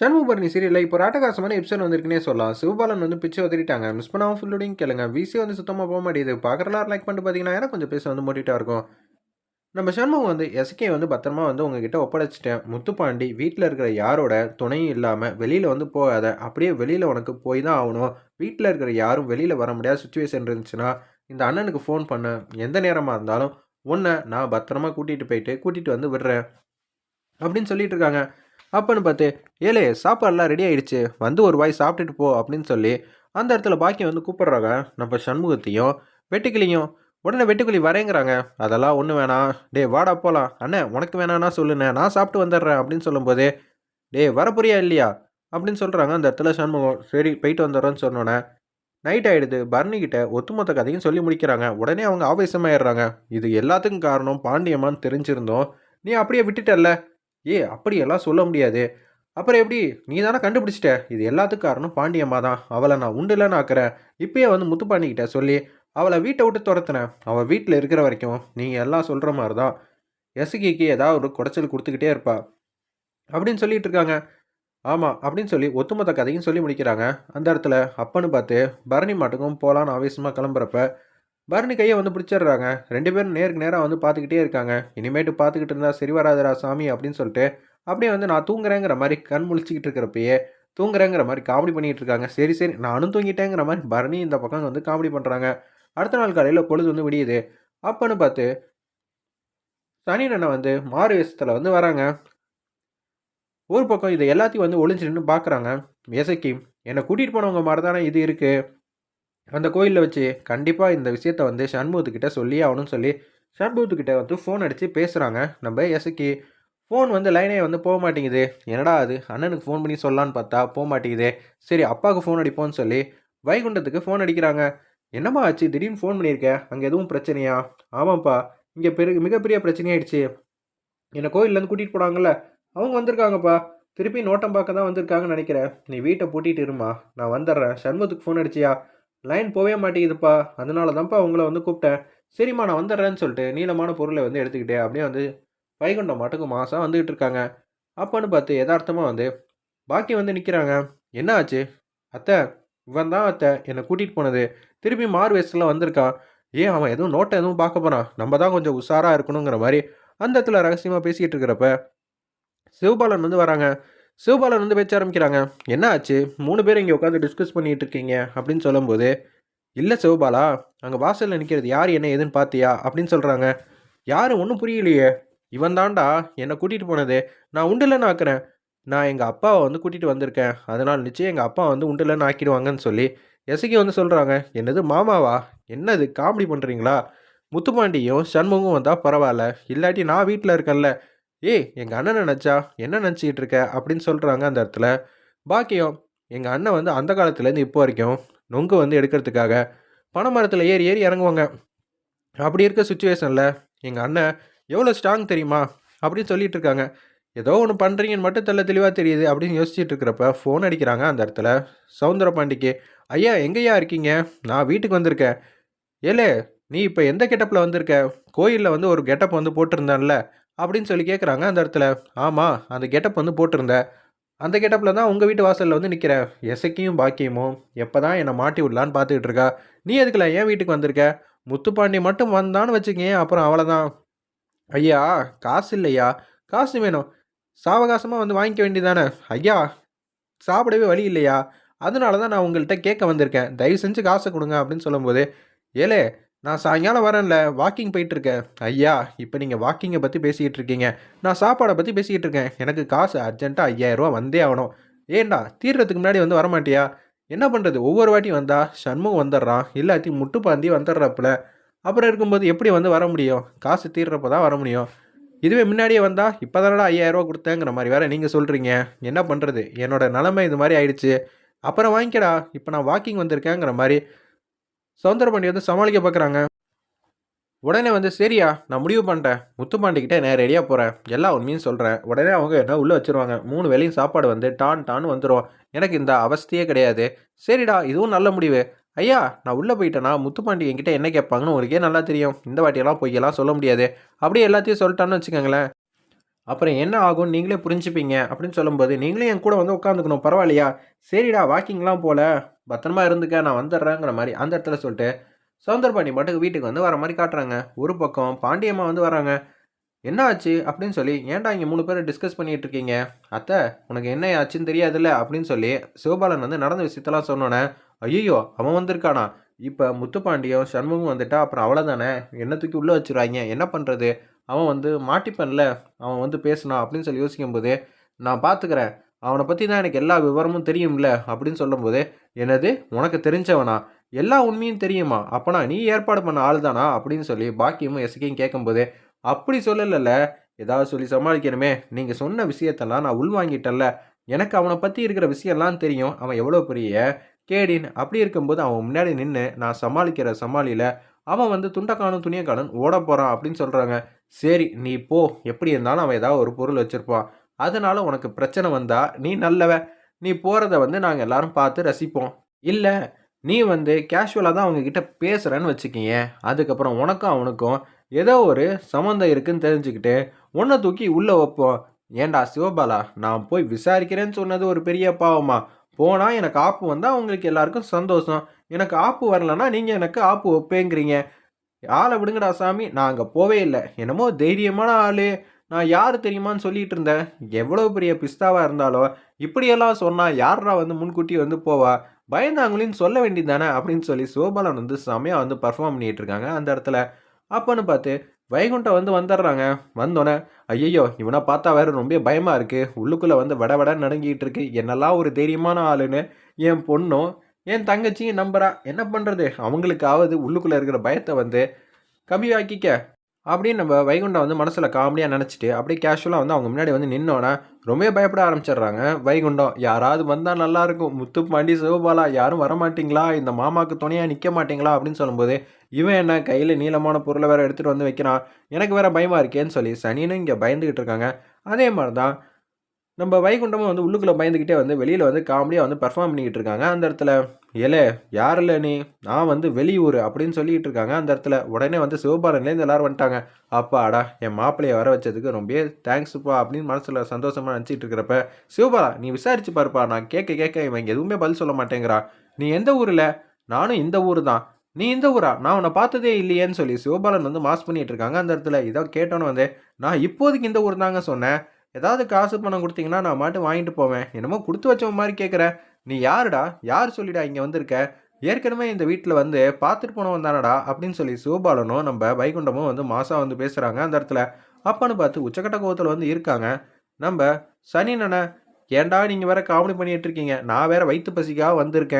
சண்முபர்ணி சீரியலில் இப்போ ராட்டகாசமான எபிசோட் வந்திருக்குன்னே சொல்லலாம். சிவபாலன் வந்து பிச்சை உதறிட்டாங்க மிஸ் பண்ணாமல் ஃபுல்லோடையும் கேளுங்க. விசி வந்து சுத்தமாக போக மாட்டேங்குது. பார்க்குறலாம் லைக் பண்ணிட்டு பார்த்தீங்கன்னா எனக்கு கொஞ்சம் பேச வந்து மூட்டிகிட்டா இருக்கும். நம்ம சண்முகம் வந்து எஸ்கே வந்து பத்திரமா வந்து உங்ககிட்ட ஒப்படைச்சிட்டேன். முத்துப்பாண்டி வீட்டில் இருக்கிற யாரோட துணையும் இல்லாமல் வெளியில் வந்து போகாத அப்படியே வெளியில் உனக்கு போய் தான் ஆகணும். வீட்டில் இருக்கிற யாரும் வெளியில் வர முடியாத சுச்சுவேஷன் இருந்துச்சுன்னா இந்த அண்ணனுக்கு ஃபோன் பண்ண. எந்த நேரமாக இருந்தாலும் உன்னை நான் பத்திரமா கூட்டிகிட்டு போயிட்டு கூட்டிகிட்டு வந்து விடுறேன். அப்படின்னு சொல்லிட்டு இருக்காங்க. அப்பன்னு பார்த்து ஏலே சாப்பாடுலாம் ரெடி ஆயிடுச்சு. வந்து ஒரு வாய் சாப்பிட்டுட்டு போ அப்படின்னு சொல்லி அந்த இடத்துல பாக்கியம் வந்து கூப்பிட்றாங்க. நம்ம சண்முகத்தையும் வெட்டுக்கிளியும் உடனே வெட்டுக்கிளி வரேங்கிறாங்க. அதெல்லாம் ஒன்றும் வேணாம். டே வாடா போகலாம் அண்ணே உனக்கு வேணான்னா சொல்லுண்ணே. நான் சாப்பிட்டு வந்துடுறேன் அப்படின்னு சொல்லும்போது டே வரப்போறியா இல்லையா? அப்படின்னு சொல்கிறாங்க அந்த இடத்துல சண்முகம். சரி போயிட்டு வந்துடுறேன்னு சொன்னோன்னே நைட் ஆகிடுது பரணிக்கிட்ட ஒத்துமொத்த கதையும் சொல்லி முடிக்கிறாங்க. உடனே அவங்க ஆவேசமாயிடுறாங்க. இது எல்லாத்துக்கும் காரணம் பாண்டியம்மான்னு தெரிஞ்சிருந்தோம். நீ அப்படியே விட்டுட்டல்ல. ஏ அப்படியெல்லாம் சொல்ல முடியாது. அப்புறம் எப்படி? நீ தானே கண்டுபிடிச்சிட்ட. இது எல்லாத்துக்கும் காரணம் பாண்டியம்மா தான். அவளை நான் உண்டுலன்னு ஆக்குறேன். இப்பயே வந்து முத்துப்பாண்டிக்கிட்ட சொல்லி அவளை வீட்டை விட்டு துரத்துனேன். அவள் வீட்டில் இருக்கிற வரைக்கும் நீங்கள் எல்லாம் சொல்கிற மாதிரி தான் எசுகிக்கு ஏதாவது ஒரு குடைச்சல் கொடுத்துக்கிட்டே இருப்பா. அப்படின்னு சொல்லிட்டு இருக்காங்க. ஆமாம் அப்படின்னு சொல்லி ஒத்துமொத்த கதையும் சொல்லி முடிக்கிறாங்க. அந்த இடத்துல அப்பன்னு பார்த்து பரணி மாட்டுக்கும் போகலான்னு ஆவேசமாக கிளம்புறப்ப பரணி கையை வந்து பிடிச்சிடுறாங்க. ரெண்டு பேரும் நேருக்கு நேராக வந்து பார்த்துக்கிட்டே இருக்காங்க. இனிமேட்டு பார்த்துக்கிட்டு இருந்தால் சரி வராதரா சாமி அப்படின்னு சொல்லிட்டு அப்படியே வந்து நான் தூங்குறேங்கிற மாதிரி கண் முழிச்சிக்கிட்டு இருக்கிறப்பயே தூங்குறேங்கிற மாதிரி காமெடி பண்ணிகிட்டு இருக்காங்க. சரி சரி நானும் தூங்கிட்டேங்கிற மாதிரி பரணி இந்த பக்கம் வந்து காமெடி பண்ணுறாங்க அடுத்த நாள் காலையில் பொழுது வந்து விடியுது. அப்பன்னு பார்த்து சனி அண்ணன் வந்து மாறு வேஷத்தில் வந்து வராங்க. ஒரு பக்கம் இதை எல்லாத்தையும் வந்து ஒளிஞ்சு நின்று பார்க்குறாங்க இசைக்கு என்னை கூட்டிகிட்டு போனவங்க மாதிரி தானே இது இருக்குது அந்த கோயிலில் வச்சு கண்டிப்பாக இந்த விஷயத்த வந்து சண்முகத்துக்கிட்ட சொல்லி ஆகணும்னு சொல்லி சண்முகத்துக்கிட்ட வந்து ஃபோன் அடித்து பேசுகிறாங்க நம்ம எசக்கி ஃபோன் வந்து லைனே வந்து போக மாட்டேங்குது. என்னடா அது? அண்ணனுக்கு ஃபோன் பண்ணி சொல்லலான்னு பார்த்தா போக மாட்டேங்குது. சரி அப்பாவுக்கு ஃபோன் அடிப்போம்னு சொல்லி வைகுண்டத்துக்கு ஃபோன் அடிக்கிறாங்க. என்னம்மா ஆச்சு? திடீர்னு ஃபோன் பண்ணியிருக்கேன் அங்கே எதுவும் பிரச்சனையா? ஆமாம்ப்பா. இங்கே பெரு மிகப்பெரிய பிரச்சனையாயிடுச்சு. என்னை கோயிலேருந்து கூட்டிகிட்டு போனாங்கல்ல. அவங்க வந்திருக்காங்கப்பா. திருப்பி நோட்டம் பார்க்க தான் வந்திருக்காங்கன்னு நினைக்கிறேன். நீ வீட்டை பூட்டிகிட்டு இருமா. நான் வந்துடுறேன். சண்முகத்துக்கு ஃபோன் அடிச்சியா? லைன் போகவே மாட்டேங்குதுப்பா. அதனால தான்ப்பா உங்களை வந்து கூப்பிட்டேன். சரிம்மா நான் வந்துடுறேன்னு சொல்லிட்டு நீளமான பொருளை வந்து எடுத்துக்கிட்டே அப்படியே வந்து வைகுண்டம் மாட்டுக்கு மாதம் வந்துக்கிட்டு இருக்காங்க. அப்போன்னு பார்த்து யதார்த்தமாக வந்து பாக்கி வந்து நிற்கிறாங்க என்ன ஆச்சு? அத்தை இவன் தான் அத்தை. என்னை கூட்டிகிட்டு போனது. திருப்பி மாறு வயசுல வந்திருக்கான். ஏன் அவன் எதுவும் நோட்டை எதுவும் பார்க்க போகிறான் நம்ம தான் கொஞ்சம் உஷாராக இருக்கணுங்கிற மாதிரி அந்த இடத்துல ரகசியமாக பேசிக்கிட்டு இருக்கிறப்ப சிவபாலன் வந்து வராங்க. சிவபாலன் வந்து பேச்ச ஆரம்பிக்கிறாங்க. என்ன ஆச்சு? மூணு பேர் இங்கே உட்காந்து டிஸ்கஸ் பண்ணிட்டு இருக்கீங்க அப்படின்னு சொல்லும்போது இல்லை சிவபாலா அங்கே வாசலில் நிற்கிறது யார் என்ன ஏதுன்னு பார்த்தியா அப்படின்னு சொல்கிறாங்க யாரும் ஒன்றும் புரியலையே. இவன் தாண்டா என்னை கூட்டிகிட்டு போனது. நான் உண்டுலன்னு ஆக்குறேன். நான் எங்கள் அப்பாவை வந்து கூட்டிகிட்டு வந்திருக்கேன். அதனால் நிச்சயம் எங்கள் அப்பா வந்து உண்டுலன்னு ஆக்கிடுவாங்கன்னு சொல்லி எசகி வந்து சொல்கிறாங்க என்னது மாமாவா? என்னது காமெடி பண்ணுறீங்களா முத்துப்பாண்டியும் சண்முகம் வந்தால் பரவாயில்ல. இல்லாட்டி நான் வீட்டில் இருக்கேன்ல. ஏய் எங்கள் அண்ணன் நினச்சா என்ன நினச்சிக்கிட்டு இருக்க? அப்படின்னு சொல்கிறாங்க அந்த இடத்துல. பாக்கியம் எங்கள் அண்ணன் வந்து அந்த காலத்துலேருந்து இப்போ வரைக்கும் நொங்கு வந்து எடுக்கிறதுக்காக பனை மரத்தில் ஏறி ஏறி இறங்குவாங்க. அப்படி இருக்க சுச்சுவேஷனில் எங்கள் அண்ணன் எவ்வளோ ஸ்ட்ராங் தெரியுமா? அப்படின்னு சொல்லிட்டு இருக்காங்க. ஏதோ ஒன்று பண்ணுறீங்கன்னு மட்டும் தெல்ல தெளிவாக தெரியுது அப்படின்னு யோசிச்சுட்டு இருக்கிறப்ப ஃபோன் அடிக்கிறாங்க அந்த இடத்துல. சவுந்தர பாண்டிக்கு ஐயா எங்கேயா இருக்கீங்க? நான் வீட்டுக்கு வந்திருக்கேன். ஏலே நீ இப்போ எந்த கெட்டப்பில் வந்திருக்க? கோயிலில் வந்து ஒரு கெட்டப் வந்து போட்டிருந்தான்ல. அப்படின்னு சொல்லி கேட்குறாங்க அந்த இடத்துல. ஆமாம் அந்த கெட்டப் வந்து போட்டிருந்தேன் அந்த கெட்டப்பில் தான் உங்கள் வீட்டு வாசலில் வந்து நிற்கிறேன் எசக்கியும் பாக்கியமும் எப்போ தான் என்னை மாட்டி விடலான்னு பார்த்துக்கிட்டு இருக்கா? நீ எதுக்குல ஏன் வீட்டுக்கு வந்திருக்க? முத்துப்பாண்டி மட்டும் வந்தான்னு வச்சுக்கேன் அப்புறம் அவ்வளோதான் ஐயா காசு இல்லையா? காசு வேணும். சாவகாசமாக வந்து வாங்கிக்க வேண்டியதானே ஐயா சாப்பிடவே வழி இல்லையா? அதனால தான் நான் உங்கள்கிட்ட கேட்க வந்திருக்கேன். தயவு செஞ்சு காசை கொடுங்க அப்படின்னு சொல்லும்போது ஏலே நான் சாயங்காலம் வரேன்ல வாக்கிங் போயிட்டு இருக்கேன் ஐயா இப்போ நீங்கள் வாக்கிங்கை பற்றி பேசிக்கிட்டு இருக்கீங்க. நான் சாப்பாடை பற்றி பேசிக்கிட்டு இருக்கேன். எனக்கு காசு அர்ஜென்ட்டாக ஐயாயிரரூவா வந்தே ஆகணும். ஏண்டா தீர்றதுக்கு முன்னாடி வந்து வரமாட்டியா? என்ன பண்ணுறது ஒவ்வொரு வாட்டி வந்தால் சண்முகம் வந்துடுறான். இல்லாட்டி முட்டுப்பாந்தி வந்துடுறப்பில். அப்புறம் இருக்கும்போது எப்படி வந்து வர முடியும்? காசு தீர்றப்போ தான் வர முடியும். இதுவே முன்னாடியே வந்தால் இப்போ தானடா ஐயாயிரரூவா கொடுத்தேங்கிற மாதிரி வேறு நீங்கள் சொல்கிறீங்க என்ன பண்ணுறது என்னோட நிலமை இது மாதிரி ஆயிடுச்சு. அப்புறம் வாங்கிக்கடா. இப்போ நான் வாக்கிங் வந்திருக்கேங்கிற மாதிரி சவுந்தரபாண்டி வந்து சமாளிக்க பார்க்குறாங்க உடனே வந்து சரியா நான் முடிவு பண்ணிட்டேன். முத்துப்பாண்டிக்கிட்டே நான் ரெடியாக போகிறேன் எல்லா உண்மையும் சொல்கிறேன் உடனே அவங்க என்ன உள்ளே வச்சுருவாங்க. மூணு வேலையும் சாப்பாடு வந்து டான் டான் வந்துடும் எனக்கு இந்த அவஸ்தையே கிடையாது. சரிடா இதுவும் நல்ல முடிவு. ஐயா நான் உள்ளே போயிட்டேன்னா முத்துப்பாண்டி என்கிட்ட என்ன கேட்பாங்கன்னு உங்களுக்கே நல்லா தெரியும். இந்த வாட்டியெல்லாம் பொய்யெல்லாம் சொல்ல முடியாது. அப்படியே எல்லாத்தையும் சொல்லிட்டான்னு வச்சுக்கோங்களேன். அப்புறம் என்ன ஆகும்? நீங்களே புரிஞ்சுப்பீங்க. அப்படின்னு சொல்லும்போது நீங்களே என் கூட வந்து உட்காந்துக்கணும். பரவாயில்லையா? சரிடா வாக்கிங்லாம் போல. பத்திரமா இருந்துக்க நான் வந்துடுறேங்கிற மாதிரி அந்த இடத்துல சொல்லிட்டு சவுந்தரபாண்டி பாட்டுக்கு வீட்டுக்கு வந்து வர மாதிரி காட்டுறாங்க. ஒரு பக்கம் பாண்டியம்மா வந்து வராங்க. என்ன ஆச்சு அப்படின்னு சொல்லி ஏன்டா இங்கே மூணு பேரும் டிஸ்கஸ் பண்ணிகிட்டு இருக்கீங்க? அத்தை உனக்கு என்ன ஆச்சுன்னு தெரியாதுல்ல? அப்படின்னு சொல்லி சிவபாலன் வந்து நடந்த விஷயத்தெல்லாம் சொன்னோன்னே ஐயோ அவன் வந்திருக்கானா? இப்போ முத்துப்பாண்டியம் சண்முகம் வந்துட்டா அப்புறம் அவ்வளோதானே என்ன தூக்கி உள்ளே வச்சுருவாங்க என்ன பண்ணுறது அவன் வந்து மாட்டிப்பன்ல. அவன் வந்து பேசினான் அப்படின்னு சொல்லி யோசிக்கும்போது நான் பார்த்துக்கிறேன் அவனை பற்றி தான் எனக்கு எல்லா விவரமும் தெரியும்ல அப்படின்னு சொல்லும்போது என்னது? உனக்கு தெரிஞ்சவனா? எல்லா உண்மையும் தெரியுமா? அப்போனா நீ ஏற்பாடு பண்ண ஆள் தானா அப்படின்னு சொல்லி பாக்கியமும் எசக்கையும் கேட்கும்போது அப்படி சொல்லலைல்ல. ஏதாவது சொல்லி சமாளிக்கணுமே. நீங்கள் சொன்ன விஷயத்தெல்லாம் நான் உள்வாங்கிட்டேன்ல. எனக்கு அவனை பற்றி இருக்கிற விஷயம்லாம் தெரியும். அவன் எவ்வளோ பெரிய கேடின் அப்படி இருக்கும்போது அவன் முன்னாடி நின்று நான் சமாளிக்கிற சமாளியில் அவன் வந்து துண்டக்கானும் துணியக்கானும் ஓட போகிறான் அப்படின்னு சொல்கிறாங்க சரி நீ போ. எப்படி இருந்தாலும் அவன் ஏதாவது ஒரு பொருள் வச்சுருப்பான். அதனால் உனக்கு பிரச்சனை வந்தால் நீ நல்லவ. நீ போகிறத வந்து நாங்கள் எல்லாரும் பார்த்து ரசிப்போம். இல்லை நீ வந்து கேஷுவலாக தான் அவங்கக்கிட்ட பேசுகிறேன்னு வச்சுக்கிங்க அதுக்கப்புறம் உனக்கும் அவனுக்கும் ஏதோ ஒரு சம்மந்தம் இருக்குன்னு தெரிஞ்சுக்கிட்டு உன்னை தூக்கி உள்ளே வைப்போம். ஏன்டா சிவபாலா நான் போய் விசாரிக்கிறேன்னு சொன்னது ஒரு பெரிய பாவமா? போனால் எனக்கு ஆப்பு வந்தால் அவங்களுக்கு எல்லாருக்கும் சந்தோஷம். எனக்கு ஆப்பு வரலன்னா நீங்கள் எனக்கு ஆப்பு வைப்பேங்கிறீங்க. ஆளை விடுங்கடா சாமி நான் அங்கே போவே இல்லை. என்னமோ தைரியமான ஆள். நான் யார் தெரியுமான்னு சொல்லிட்டு இருந்தேன். எவ்வளோ பெரிய பிஸ்தாவாக இருந்தாலும் இப்படியெல்லாம் சொன்னால் யாரா வந்து முன்கூட்டி வந்து போவா? பயந்தாங்களின்னு சொல்ல வேண்டியது தானே அப்படின்னு சொல்லி சிவபாலன் வந்து செமையாக வந்து பர்ஃபார்ம் பண்ணிட்டு இருக்காங்க அந்த இடத்துல. அப்போன்னு பார்த்து வைகுண்டம் வந்து வந்துடுறாங்க. வந்தோடனே ஐயையோ இவனை பார்த்தா வேற ரொம்ப பயமாக இருக்குது உள்ளுக்குள்ளே வந்து வட வட நடுங்கிட்டு இருக்கு. என்னெல்லாம் ஒரு தைரியமான ஆளுன்னு என் பொண்ணும் என் தங்கச்சியும் நம்புறா. என்ன பண்ணுறது அவங்களுக்காவது உள்ளுக்குள்ளே இருக்கிற பயத்தை வந்து கம்மியாக்கிக்க. அப்படின்னு நம்ம வைகுண்டம் வந்து மனசில் காமெடியாக நினச்சிட்டு அப்படியே கேஷுவலாக வந்து அவங்க முன்னாடி வந்து நின்னோன்னே ரொம்ப பயப்பட ஆரம்பிச்சிடுறாங்க. வைகுண்டம் யாராவது வந்தால் நல்லாயிருக்கும் முத்துப்பாண்டி சிவபாலா யாரும் வரமாட்டிங்களா? இந்த மாமாவுக்கு துணையாக நிற்க மாட்டிங்களா? அப்படின்னு சொல்லும்போது இவன் என்ன கையில் நீளமான பொருளை வேறு எடுத்துகிட்டு வந்து வைக்கிறான். எனக்கு வேறு பயமாக இருக்கேன்னு சொல்லி சனின்னு இங்கே பயந்துக்கிட்டு இருக்காங்க. அதே மாதிரி தான் நம்ம வைகுண்டமும் வந்து உள்ளுக்குள்ளே பயந்துக்கிட்டே வந்து வெளியில் வந்து காமெடியாக வந்து பெர்ஃபார்ம் பண்ணிக்கிட்டு இருக்காங்க. அந்த இடத்துல ஏலே யார் இல்லை நீ? நான் வந்து வெளியூர் அப்படின்னு சொல்லிட்டு இருக்காங்க. அந்த இடத்துல உடனே வந்து சிவபாலன்லேருந்து எல்லாரும் வந்துட்டாங்க. அப்பா அடா என் மாப்பிள்ளையை வர வச்சதுக்கு ரொம்ப தேங்க்ஸ்ப்பா அப்படின்னு மனசில் சந்தோஷமாக நினச்சிட்டு இருக்கிறப்ப சிவபாலா நீ விசாரிச்சு பாருப்பா. நான் கேட்க கேட்க இவன் எதுவுமே பதில் சொல்ல மாட்டேங்கிறா. நீ எந்த ஊரில்? நானும் இந்த ஊர் தான். நீ இந்த ஊரா? நான் உன்னை பார்த்ததே இல்லையேன்னு சொல்லி சிவபாலன் வந்து மாஸ் பண்ணிட்டு இருக்காங்க. அந்த இடத்துல இதை கேட்டோன்னு வந்து நான் இப்போதைக்கு இந்த ஊர் தாங்க சொன்னேன். ஏதாவது காசு பணம் கொடுத்தீங்கன்னா நான் மாட்டு வாங்கிட்டு போவேன். என்னமோ கொடுத்து வச்சவன் மாதிரி கேட்குறேன் நீ யாருடா? யார் சொல்லிடா இங்கே வந்திருக்க? ஏற்கனவே இந்த வீட்டில் வந்து பார்த்துட்டு போனவன் தானடா? அப்படின்னு சொல்லி சிவபாலனும் நம்ம வைகுண்டமும் வந்து மாசா வந்து பேசுகிறாங்க அந்த இடத்துல. அப்பான்னு பார்த்து உச்சக்கட்ட கோவத்தில் வந்து இருக்காங்க. நம்ம சனி நன ஏன்டா நீங்கள் வேற காமெடி பண்ணிட்டு இருக்கீங்க? நான் வேற வயிற்று பசிக்காக வந்திருக்கேன்.